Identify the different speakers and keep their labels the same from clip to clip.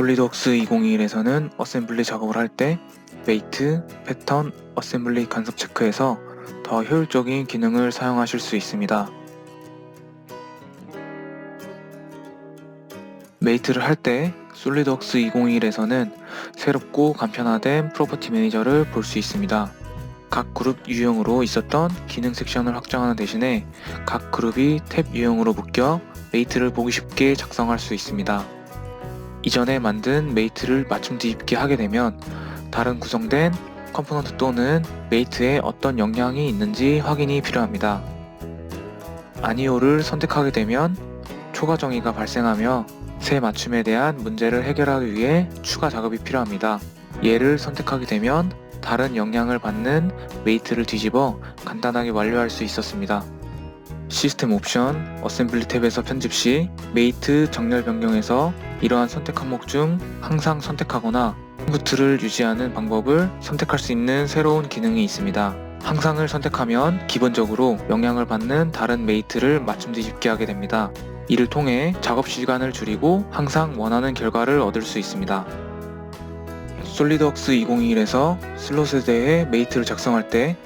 Speaker 1: 솔리드웍스 2021에서는 어셈블리 작업을 할때 메이트, 패턴, 어셈블리 간섭 체크에서 더 효율적인 기능을 사용하실 수 있습니다. 메이트를 할 때 솔리드웍스 2021에서는 새롭고 간편화된 프로퍼티 매니저를 볼 수 있습니다. 각 그룹 유형으로 있었던 기능 섹션을 확장하는 대신에 각 그룹이 탭 유형으로 묶여 메이트를 보기 쉽게 작성할 수 있습니다. 이전에 만든 메이트를 맞춤 뒤집기 하게 되면 다른 구성된 컴포넌트 또는 메이트에 어떤 영향이 있는지 확인이 필요합니다. 아니오를 선택하게 되면 초과 정의가 발생하며 새 맞춤에 대한 문제를 해결하기 위해 추가 작업이 필요합니다. 얘를 선택하게 되면 다른 영향을 받는 메이트를 뒤집어 간단하게 완료할 수 있었습니다. 시스템 옵션, 어셈블리 탭에서 편집 시 메이트 정렬 변경에서 이러한 선택 항목 중 항상 선택하거나 인부트를 유지하는 방법을 선택할 수 있는 새로운 기능이 있습니다. 항상을 선택하면 기본적으로 영향을 받는 다른 메이트를 맞춤 뒤집기 하게 됩니다. 이를 통해 작업 시간을 줄이고 항상 원하는 결과를 얻을 수 있습니다. 솔리드웍스 2021에서 슬롯에 대해 메이트를 작성할 때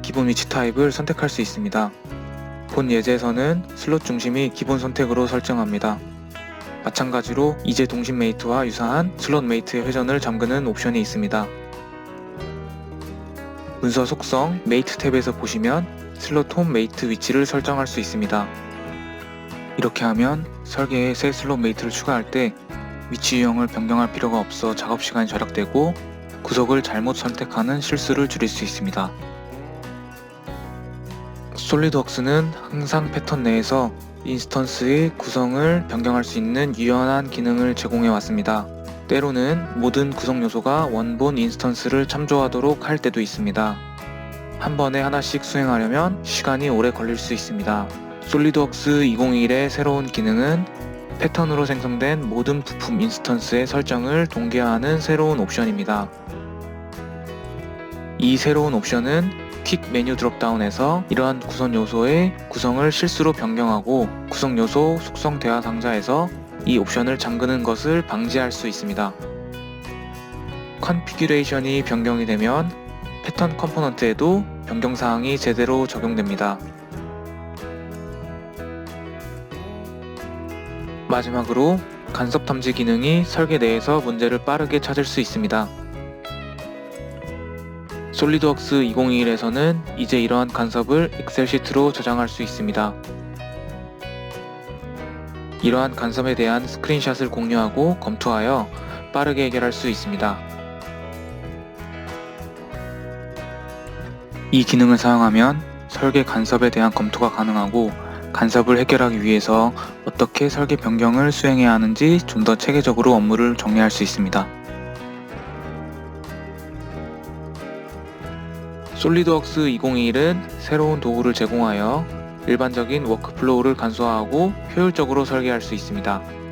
Speaker 1: 기본 위치 타입을 선택할 수 있습니다. 본 예제에서는 슬롯 중심이 기본 선택으로 설정합니다. 마찬가지로 이제 동심 메이트와 유사한 슬롯 메이트의 회전을 잠그는 옵션이 있습니다. 문서 속성 메이트 탭에서 보시면 슬롯 홈 메이트 위치를 설정할 수 있습니다. 이렇게 하면 설계에 새 슬롯 메이트를 추가할 때 위치 유형을 변경할 필요가 없어 작업 시간이 절약되고 구석을 잘못 선택하는 실수를 줄일 수 있습니다. 솔리드웍스는 항상 패턴 내에서 인스턴스의 구성을 변경할 수 있는 유연한 기능을 제공해 왔습니다. 때로는 모든 구성 요소가 원본 인스턴스를 참조하도록 할 때도 있습니다. 한 번에 하나씩 수행하려면 시간이 오래 걸릴 수 있습니다. 솔리드웍스 2021의 새로운 기능은 패턴으로 생성된 모든 부품 인스턴스의 설정을 동기화하는 새로운 옵션입니다. 이 새로운 옵션은 킥 메뉴 드롭다운에서 이러한 구성 요소의 구성을 실수로 변경하고 구성 요소 속성 대화 상자에서 이 옵션을 잠그는 것을 방지할 수 있습니다. 컨피규레이션이 변경이 되면 패턴 컴포넌트에도 변경 사항이 제대로 적용됩니다. 마지막으로 간섭 탐지 기능이 설계 내에서 문제를 빠르게 찾을 수 있습니다. 솔리드웍스 2021에서는 이제 이러한 간섭을 엑셀 시트로 저장할 수 있습니다. 이러한 간섭에 대한 스크린샷을 공유하고 검토하여 빠르게 해결할 수 있습니다. 이 기능을 사용하면 설계 간섭에 대한 검토가 가능하고 간섭을 해결하기 위해서 어떻게 설계 변경을 수행해야 하는지 좀 더 체계적으로 업무를 정리할 수 있습니다. 솔리드웍스 2021은 새로운 도구를 제공하여 일반적인 워크플로우를 간소화하고 효율적으로 설계할 수 있습니다.